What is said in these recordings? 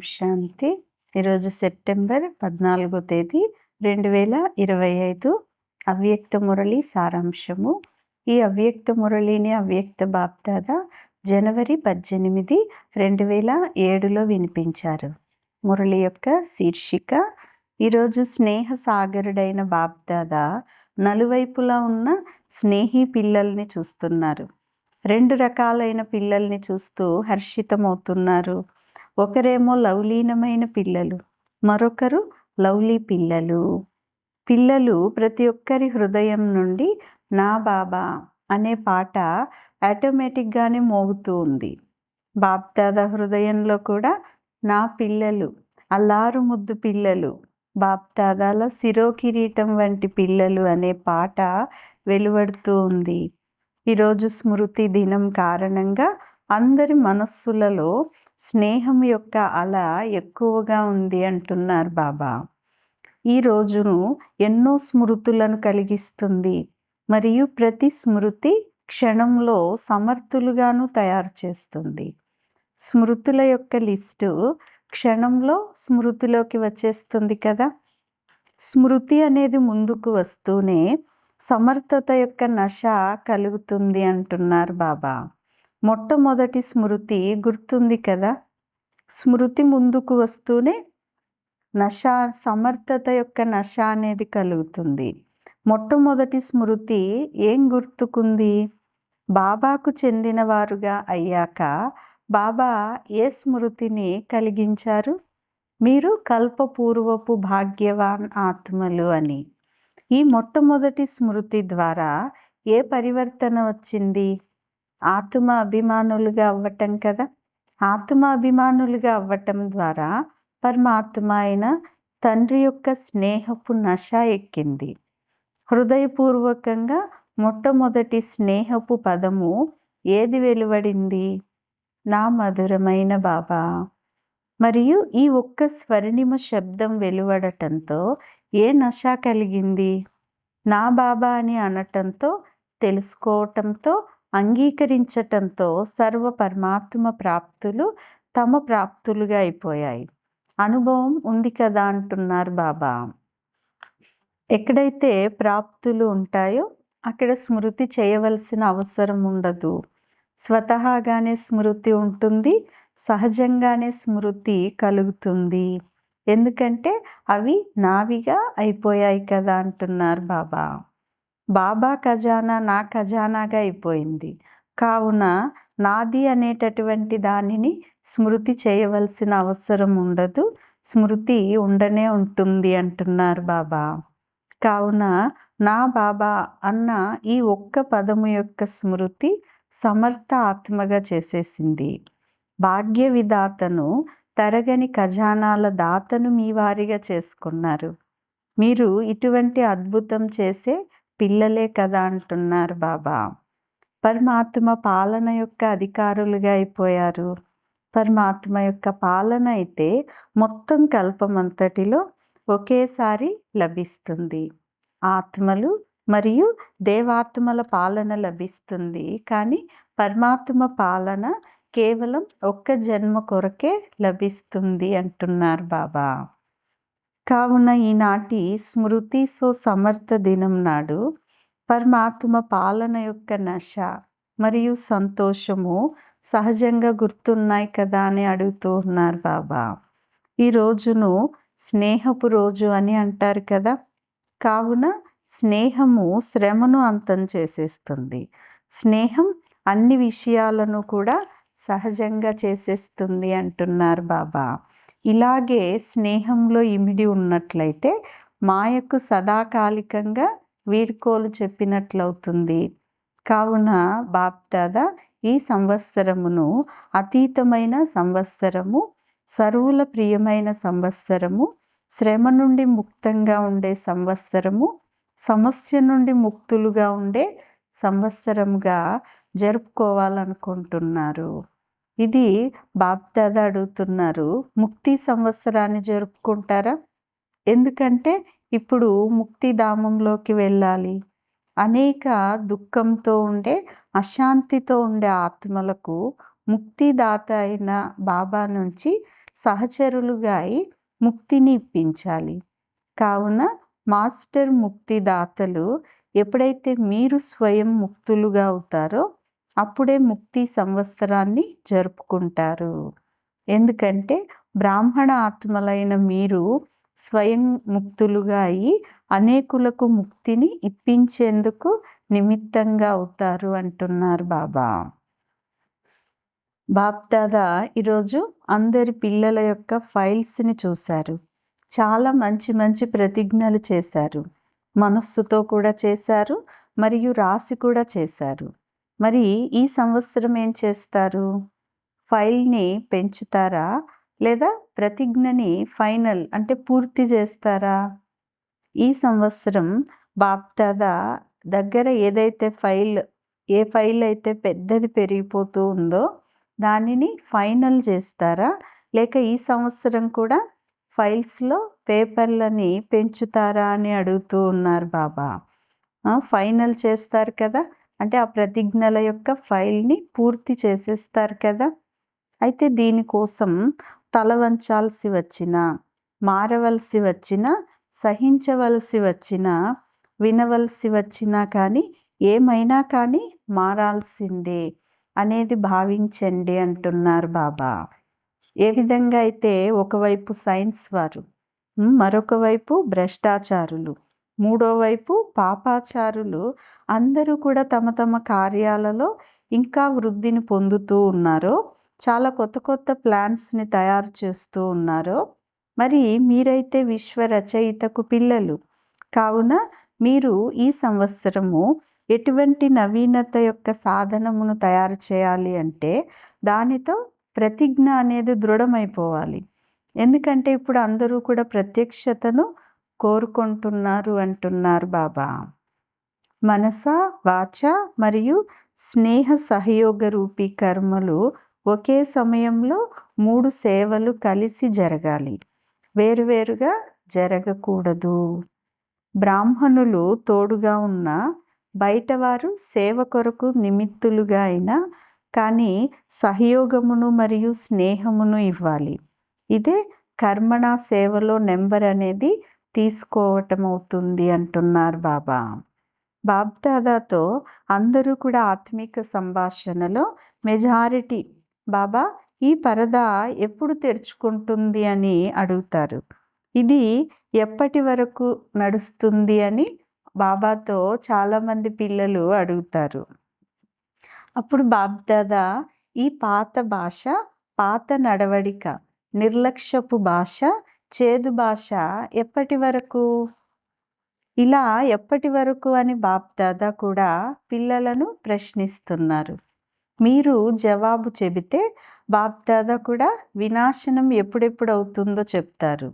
శాంతి ఈరోజు సెప్టెంబర్ పద్నాలుగో తేదీ రెండు వేల ఇరవై ఐదు అవ్యక్త మురళి సారాంశము. ఈ అవ్యక్త మురళిని అవ్యక్త బాప్దాద జనవరి పద్దెనిమిది రెండు వేల ఏడులో వినిపించారు. మురళి యొక్క శీర్షిక ఈరోజు స్నేహ సాగరుడైన బాప్దాద నలువైపులా ఉన్న స్నేహి పిల్లల్ని చూస్తున్నారు. రెండు రకాలైన పిల్లల్ని చూస్తూ హర్షితమవుతున్నారు. ఒకరేమో లవలీనమైన పిల్లలు మరొకరు లవ్లీ పిల్లలు. పిల్లలు ప్రతి ఒక్కరి హృదయం నుండి నా బాబా అనే పాట ఆటోమేటిక్గానే మోగుతూ ఉంది. బాప్దాదా హృదయంలో కూడా నా పిల్లలు అల్లారు ముద్దు పిల్లలు బాప్దాదాల శిరో కిరీటం వంటి పిల్లలు అనే పాట వెలువడుతూ ఉంది. ఈరోజు స్మృతి దినం కారణంగా అందరి మనస్సులలో స్నేహం యొక్క అల ఎక్కువగా ఉంది అంటున్నారు బాబా. ఈ రోజును ఎన్నో స్మృతులను కలిగిస్తుంది. మరియు ప్రతి స్మృతి క్షణంలో సమర్థులుగాను తయారు చేస్తుంది. స్మృతుల యొక్క లిస్టు క్షణంలో స్మృతిలోకి వచ్చేస్తుంది కదా. స్మృతి అనేది ముందుకు వస్తూనే సమర్థత యొక్క నశ కలుగుతుంది అంటున్నారు బాబా. మొట్టమొదటి స్మృతి గుర్తుంది కదా? స్మృతి ముందుకు వస్తూనే నశ సమర్థత యొక్క నశ అనేది కలుగుతుంది. మొట్టమొదటి స్మృతి ఏం గుర్తుకుంది? బాబాకు చెందినవారుగా అయ్యాక బాబా ఏ స్మృతిని కలిగించారు? మీరు కల్పపూర్వపు భాగ్యవాన్ ఆత్మలు అని. ఈ మొట్టమొదటి స్మృతి ద్వారా ఏ పరివర్తన వచ్చింది? ఆత్మ అభిమానులుగా అవ్వటం కదా? ఆత్మ అభిమానులుగా అవ్వటం ద్వారా పరమాత్మ అయిన తండ్రి యొక్క స్నేహపు నశ ఎక్కింది. హృదయపూర్వకంగా మొట్టమొదటి స్నేహపు పదము ఏది వెలువడింది? నా మధురమైన బాబా. మరియు ఈ ఒక్క స్వర్ణిమ శబ్దం వెలువడటంతో ఏ నశ కలిగింది? నా బాబా అని అనటంతో తెలుసుకోవటంతో అంగీకరించటంతో సర్వ పరమాత్మ ప్రాప్తులు తమ ప్రాప్తులుగా అయిపోయాయి. అనుభవం ఉంది కదా అంటున్నారు బాబా. ఎక్కడైతే ప్రాప్తులు ఉంటాయో అక్కడ స్మృతి చేయవలసిన అవసరం ఉండదు. స్వతహాగానే స్మృతి ఉంటుంది సహజంగానే స్మృతి కలుగుతుంది. ఎందుకంటే అవి నావిగా అయిపోయాయి కదా అంటున్నారు బాబా. బాబా ఖజానా నా ఖజానాగా అయిపోయింది. కావున నాది అనేటటువంటి దానిని స్మృతి చేయవలసిన అవసరం ఉండదు. స్మృతి ఉండనే ఉంటుంది అంటున్నారు బాబా. కావున నా బాబా అన్న ఈ ఒక్క పదము యొక్క స్మృతి సమర్థ ఆత్మగా చేసేసింది. భాగ్య విధాతను తరగని ఖజానాల దాతను మీ వారిగా చేసుకున్నారు. మీరు ఇటువంటి అద్భుతం చేసే పిల్లలే కదా అంటున్నారు బాబా. పరమాత్మ పాలన యొక్క అధికారులుగా అయిపోయారు. పరమాత్మ యొక్క పాలన అయితే మొత్తం కల్పమంతటిలో ఒకేసారి లభిస్తుంది. ఆత్మలు మరియు దేవాత్మల పాలన లభిస్తుంది. కానీ పరమాత్మ పాలన కేవలం ఒక్క జన్మ కొరకే లభిస్తుంది అంటున్నారు బాబా. కావున ఈనాటి స్మృతి సో సమర్థ దినం నాడు పరమాత్మ పాలన యొక్క నశ మరియు సంతోషము సహజంగా గుర్తున్నాయి కదా అని అడుగుతూ ఉన్నారు బాబా. ఈ రోజును స్నేహపు రోజు అని అంటారు కదా. కావున స్నేహము శ్రమను అంతం చేసేస్తుంది. స్నేహం అన్ని విషయాలను కూడా సహజంగా చేసేస్తుంది అంటున్నారు బాబా. ఇలాగే స్నేహంలో ఇమిడి ఉన్నట్లయితే మాయకు సదాకాలికంగా వీడ్కోలు చెప్పినట్లవుతుంది. కావున బాప్దాద ఈ సంవత్సరమును అతీతమైన సంవత్సరము సరువుల ప్రియమైన సంవత్సరము శ్రమ నుండి ముక్తంగా ఉండే సంవత్సరము సమస్య నుండి ముక్తులుగా ఉండే సంవత్సరముగా జరుపుకోవాలనుకుంటున్నారు. ఇది బాప్దాద అడుగుతున్నారు ముక్తి సంవత్సరాన్ని జరుపుకుంటారా? ఎందుకంటే ఇప్పుడు ముక్తిధామంలోకి వెళ్ళాలి. అనేక దుఃఖంతో ఉండే అశాంతితో ఉండే ఆత్మలకు ముక్తిదాత అయిన బాబా నుంచి సహచరులుగా అయి ముక్తిని ఇప్పించాలి. కావున మాస్టర్ ముక్తిదాతలు ఎప్పుడైతే మీరు స్వయం ముక్తులుగా అవుతారో అప్పుడే ముక్తి సంవత్సరాన్ని జరుపుకుంటారు. ఎందుకంటే బ్రాహ్మణ ఆత్మలైన మీరు స్వయం ముక్తులుగా అయి అనేకులకు ముక్తిని ఇప్పించేందుకు నిమిత్తంగా అవుతారు అంటున్నారు బాబా. బాప్దాదా ఈరోజు అందరి పిల్లల యొక్క ఫైల్స్ని చూశారు. చాలా మంచి మంచి ప్రతిజ్ఞలు చేశారు. మనస్సుతో కూడా చేశారు. మరియు రాసి కూడా చేశారు. మరి ఈ సంవత్సరం ఏం చేస్తారు? ఫైల్ని పెంచుతారా? లేదా ప్రతిజ్ఞని ఫైనల్ అంటే పూర్తి చేస్తారా? ఈ సంవత్సరం బాప్దాదా దగ్గర ఏదైతే ఫైల్ ఏ ఫైల్ అయితే పెద్దది పెరిగిపోతూ ఉందో దానిని ఫైనల్ చేస్తారా? లేక ఈ సంవత్సరం కూడా ఫైల్స్లో పేపర్లని పెంచుతారా అని అడుగుతూ ఉన్నారు బాబా. ఫైనల్ చేస్తారు కదా? అంటే ఆ ప్రతిజ్ఞల యొక్క ఫైల్ని పూర్తి చేసేస్తారు కదా. అయితే దీనికోసం తల వంచాల్సి వచ్చిన మారవలసి వచ్చిన సహించవలసి వచ్చిన వినవలసి వచ్చినా కానీ ఏమైనా కానీ మారాల్సిందే అనేది భావించండి అంటున్నారు బాబా. ఏ విధంగా అయితే ఒకవైపు సైన్స్ వారు మరొక వైపు భ్రష్టాచారులు మూడోవైపు పాపాచారులు అందరూ కూడా తమ తమ కార్యాలలో ఇంకా వృద్ధిని పొందుతూ ఉన్నారో చాలా కొత్త కొత్త ప్లాన్స్ని తయారు చేస్తూ ఉన్నారో మరి మీరైతే విశ్వ రచయితకు పిల్లలు. కావున మీరు ఈ సంవత్సరము ఎటువంటి నవీనత యొక్క సాధనమును తయారు చేయాలి అంటే దానితో ప్రతిజ్ఞ అనేది దృఢమైపోవాలి. ఎందుకంటే ఇప్పుడు అందరూ కూడా ప్రత్యక్షతను కోరుకుంటున్నారు అంటున్నారు బాబా. మనస వాచ మరియు స్నేహ సహయోగ రూపీ కర్మలు ఒకే సమయంలో మూడు సేవలు కలిసి జరగాలి. వేరువేరుగా జరగకూడదు. బ్రాహ్మణులు తోడుగా ఉన్న బయటవారు సేవ కొరకు నిమిత్తులుగా అయినా కానీ సహయోగమును మరియు స్నేహమును ఇవ్వాలి. ఇదే కర్మణ సేవలో నెంబర్ అనేది తీసుకోవటం అవుతుంది అంటున్నారు బాబా. బాబ్దాదాతో అందరూ కూడా ఆత్మిక సంభాషణలో మెజారిటీ బాబా ఈ పరదా ఎప్పుడు తెరుచుకుంటుంది? అని అడుగుతారు. ఇది ఎప్పటి వరకు నడుస్తుంది? అని బాబాతో చాలామంది పిల్లలు అడుగుతారు. అప్పుడు బాబ్దాదా ఈ పాత భాష పాత నడవడిక నిర్లక్ష్యపు భాష చేదు భాష ఎప్పటి వరకు? ఇలా ఎప్పటి వరకు అని బాప్దాదా కూడా పిల్లలను ప్రశ్నిస్తున్నారు. మీరు జవాబు చెబితే బాప్దాదా కూడా వినాశనం ఎప్పుడెప్పుడు అవుతుందో చెప్తారు.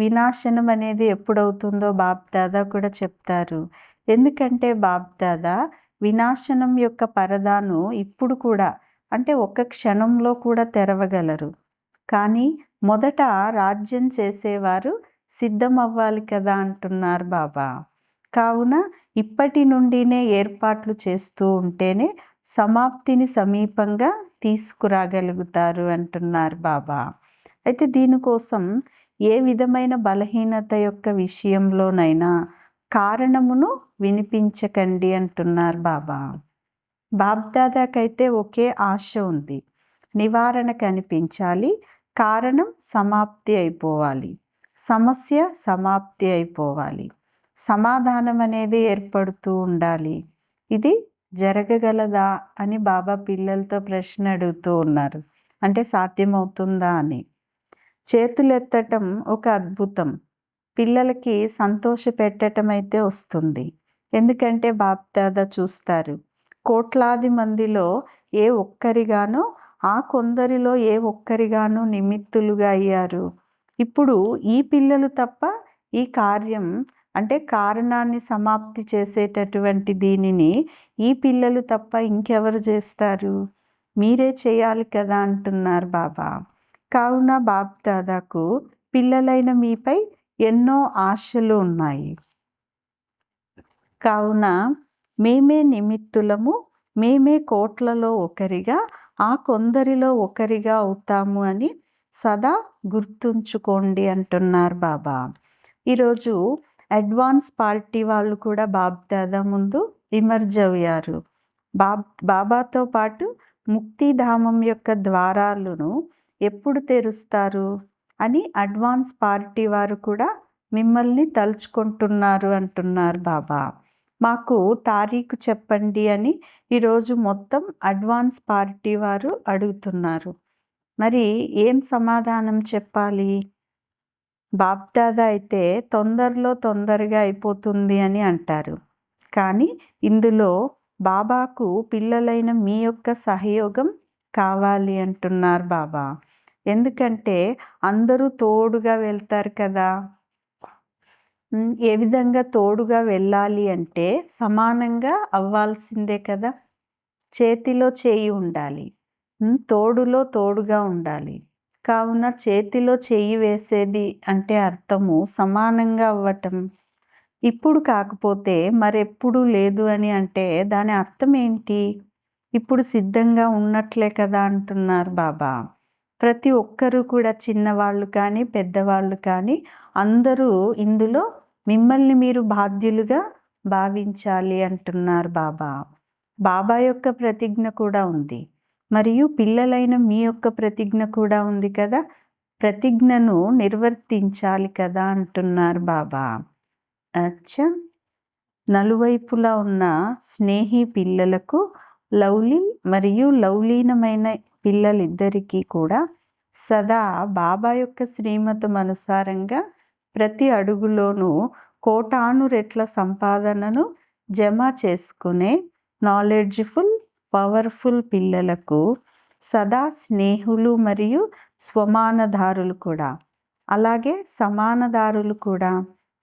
వినాశనం అనేది ఎప్పుడవుతుందో బాప్దాదా కూడా చెప్తారు. ఎందుకంటే బాప్దాదా వినాశనం యొక్క పరదాను ఇప్పుడు కూడా అంటే ఒక్క క్షణంలో కూడా తెరవగలరు. కానీ మొదట రాజ్యం చేసేవారు సిద్ధం అవ్వాలి కదా అంటున్నారు బాబా. కావున ఇప్పటి నుండినే ఏర్పాట్లు చేస్తూ ఉంటేనే సమాప్తిని సమీపంగా తీసుకురాగలుగుతారు అంటున్నారు బాబా. అయితే దీనికోసం ఏ విధమైన బలహీనత యొక్క విషయంలోనైనా కారణమును వినిపించకండి అంటున్నారు బాబా. బాబ్దాదాకైతే ఒకే ఆశ ఉంది. నివారణ కనిపించాలి కారణం సమాప్తి అయిపోవాలి. సమస్య సమాప్తి అయిపోవాలి. సమాధానం అనేది ఏర్పడుతూ ఉండాలి. ఇది జరగగలదా అని బాబా పిల్లలతో ప్రశ్న అడుగుతూ ఉన్నారు. అంటే సాధ్యమవుతుందా అని. చేతులెత్తటం ఒక అద్భుతం. పిల్లలకి సంతోష పెట్టడం అయితే వస్తుంది. ఎందుకంటే బాప్దాదా చూస్తారు. కోట్లాది మందిలో ఏ ఒక్కరిగానో ఆ కొందరిలో ఏ ఒక్కరిగానో నిమిత్తులుగా అయ్యారు. ఇప్పుడు ఈ పిల్లలు తప్ప ఈ కార్యం అంటే కారణాన్ని సమాప్తి చేసేటటువంటి దీనిని ఈ పిల్లలు తప్ప ఇంకెవరు చేస్తారు? మీరే చేయాలి కదా అంటున్నారు బాబా. కావున బాబు దాదాకు పిల్లలైన మీపై ఎన్నో ఆశలు ఉన్నాయి. కావున మేమే నిమిత్తులము మేమే కోట్లలో ఒకరిగా ఆ కొందరిలో ఒకరిగా అవుతాము అని సదా గుర్తుంచుకోండి అంటున్నారు బాబా. ఈరోజు అడ్వాన్స్ పార్టీ వాళ్ళు కూడా బాబ్దాదా ముందు ఇమర్జ్ అయ్యారు. బాబ్ బాబాతో పాటు ముక్తిధామం యొక్క ద్వారాలను ఎప్పుడు తెరుస్తారు అని అడ్వాన్స్ పార్టీ వారు కూడా మిమ్మల్ని తలుచుకుంటున్నారు అంటున్నారు బాబా. మాకు తారీఖు చెప్పండి అని ఈరోజు మొత్తం అడ్వాన్స్ పార్టీ వారు అడుగుతున్నారు. మరి ఏం సమాధానం చెప్పాలి? బాప్దాదా అయితే తొందరలో తొందరగా అయిపోతుంది అని అంటారు. కానీ ఇందులో బాబాకు పిల్లలైన మీ యొక్క సహయోగం కావాలి అంటున్నారు బాబా. ఎందుకంటే అందరూ తోడుగా వెళ్తారు కదా. ఏ విధంగా తోడుగా వెళ్ళాలి అంటే సమానంగా అవ్వాల్సిందే కదా. చేతిలో చేయి ఉండాలి. తోడులో తోడుగా ఉండాలి. కావున చేతిలో చేయి వేసేది అంటే అర్థము సమానంగా అవ్వటం. ఇప్పుడు కాకపోతే మరెప్పుడు లేదు అని అంటే దాని అర్థం ఏంటి? ఇప్పుడు సిద్ధంగా ఉన్నట్లే కదా అంటున్నారు బాబా. ప్రతి ఒక్కరూ కూడా చిన్నవాళ్ళు కానీ పెద్దవాళ్ళు కానీ అందరూ ఇందులో మిమ్మల్ని మీరు బాధ్యులుగా భావించాలి అంటున్నారు బాబా. బాబా యొక్క ప్రతిజ్ఞ కూడా ఉంది. మరియు పిల్లలైన మీ యొక్క ప్రతిజ్ఞ కూడా ఉంది కదా. ప్రతిజ్ఞను నిర్వర్తించాలి కదా అంటున్నారు బాబా. అచ్చా. నలువైపులా ఉన్న స్నేహి పిల్లలకు లవ్లీ మరియు లవ్లీనమైన పిల్లలిద్దరికీ కూడా సదా బాబా యొక్క శ్రీమతం అనుసారంగా ప్రతి అడుగులోనూ కోటాను రెట్ల సంపాదనను జమ చేసుకునే నాలెడ్జ్ఫుల్ పవర్ఫుల్ పిల్లలకు సదా స్నేహులు మరియు స్వమానదారులు కూడా. అలాగే సమానదారులు కూడా.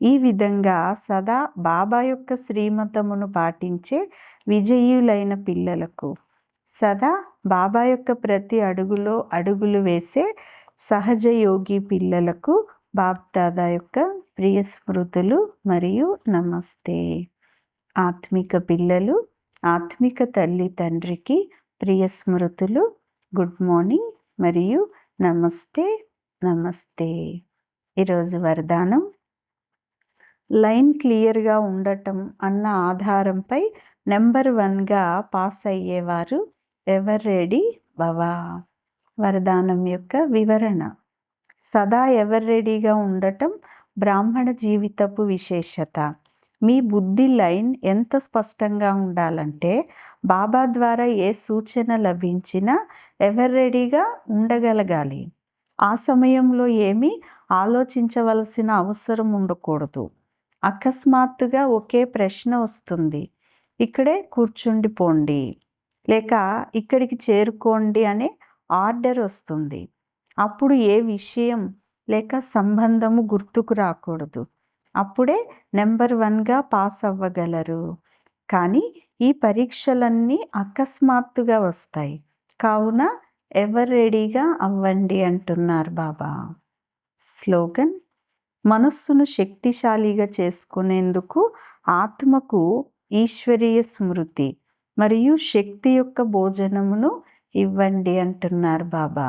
ఈ విధంగా సదా బాబా యొక్క శ్రీమతమును పాటించే విజయులైన పిల్లలకు సదా బాబా యొక్క ప్రతి అడుగులో అడుగులు వేసే సహజయోగి పిల్లలకు బాబ్దాదా యొక్క ప్రియ స్మృతులు మరియు నమస్తే. ఆత్మిక పిల్లలు ఆత్మిక తల్లి తండ్రికి ప్రియ స్మృతులు గుడ్ మార్నింగ్ మరియు నమస్తే నమస్తే. ఈరోజు వరదానం. లైన్ క్లియర్గా ఉండటం అన్న ఆధారంపై నెంబర్ వన్గా పాస్ అయ్యేవారు ఎవర్ రెడీ? భవా. వరదానం యొక్క వివరణ. సదా ఎవర్ రెడీగా ఉండటం బ్రాహ్మణ జీవితపు విశేషత. మీ బుద్ధి లైన్ ఎంత స్పష్టంగా ఉండాలంటే బాబా ద్వారా ఏ సూచన లభించినా ఎవర్ రెడీగా ఉండగలగాలి. ఆ సమయంలో ఏమీ ఆలోచించవలసిన అవసరం ఉండకూడదు. అకస్మాత్తుగా ఒకే ప్రశ్న వస్తుంది. ఇక్కడే కూర్చుండిపోండి లేక ఇక్కడికి చేరుకోండి అనే ఆర్డర్ వస్తుంది. అప్పుడు ఏ విషయం లేక సంబంధము గుర్తుకు రాకూడదు. అప్పుడే నెంబర్ వన్గా పాస్ అవ్వగలరు. కానీ ఈ పరీక్షలన్నీ అకస్మాత్తుగా వస్తాయి. కావున ఎవరు రెడీగా అవ్వండి అంటున్నారు బాబా. స్లోగన్ మనస్సును శక్తిశాలిగా చేసుకునేందుకు ఆత్మకు ఈశ్వరీయ స్మృతి మరియు శక్తి యొక్క భోజనమును ఇవ్వండి అంటున్నారు బాబా.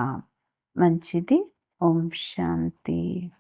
మంచిది. ఓం శాంతి.